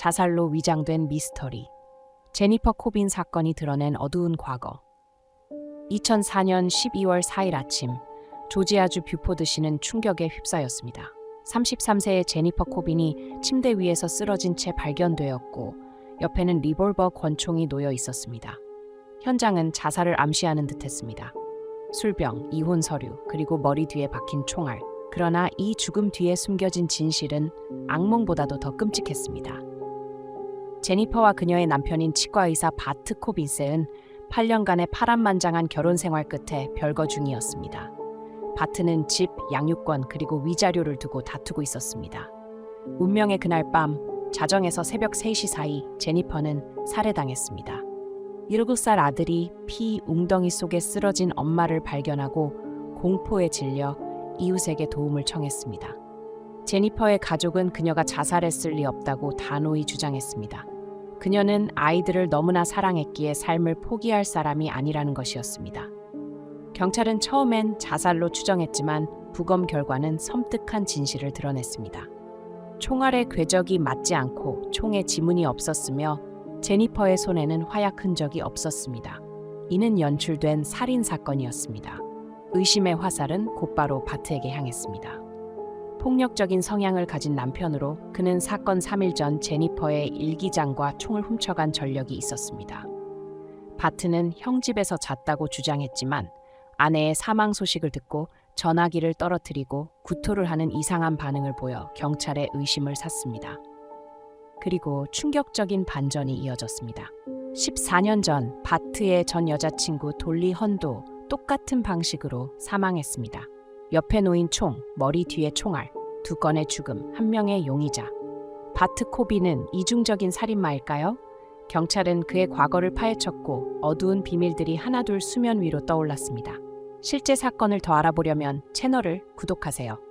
자살로 위장된 미스터리. 제니퍼 코빈 사건이 드러낸 어두운 과거. 2004년 12월 4일 아침, 조지아주 뷰포드시는 충격에 휩싸였습니다. 33세의 제니퍼 코빈이 침대 위에서 쓰러진 채 발견되었고, 옆에는 리볼버 권총이 놓여 있었습니다. 현장은 자살을 암시하는 듯했습니다. 술병, 이혼 서류, 그리고 머리 뒤에 박힌 총알. 그러나 이 죽음 뒤에 숨겨진 진실은 악몽보다도 더 끔찍했습니다. 제니퍼와 그녀의 남편인 치과의사 바트 코빈셋은 8년간의 파란만장한 결혼 생활 끝에 별거 중이었습니다. 바트는 집, 양육권 그리고 위자료를 두고 다투고 있었습니다. 운명의 그날 밤 자정에서 새벽 3시 사이 제니퍼는 살해당했습니다. 7살 아들이 피 웅덩이 속에 쓰러진 엄마를 발견하고 공포에 질려 이웃에게 도움을 청했습니다. 제니퍼의 가족은 그녀가 자살했을 리 없다고 단호히 주장했습니다. 그녀는 아이들을 너무나 사랑했기에 삶을 포기할 사람이 아니라는 것이었습니다. 경찰은 처음엔 자살로 추정했지만 부검 결과는 섬뜩한 진실을 드러냈습니다. 총알의 궤적이 맞지 않고 총에 지문이 없었으며 제니퍼의 손에는 화약 흔적이 없었습니다. 이는 연출된 살인 사건이었습니다. 의심의 화살은 곧바로 바트에게 향했습니다. 폭력적인 성향을 가진 남편으로 그는 사건 3일 전 제니퍼의 일기장과 총을 훔쳐간 전력이 있었습니다. 바트는 형 집에서 잤다고 주장했지만 아내의 사망 소식을 듣고 전화기를 떨어뜨리고 구토를 하는 이상한 반응을 보여 경찰의 의심을 샀습니다. 그리고 충격적인 반전이 이어졌습니다. 14년 전 바트의 전 여자친구 돌리 헌도 똑같은 방식으로 사망했습니다. 옆에 놓인 총, 머리 뒤에 총알, 두 건의 죽음, 한 명의 용의자. 바트 코비는 이중적인 살인마일까요? 경찰은 그의 과거를 파헤쳤고 어두운 비밀들이 하나둘 수면 위로 떠올랐습니다. 실제 사건을 더 알아보려면 채널을 구독하세요.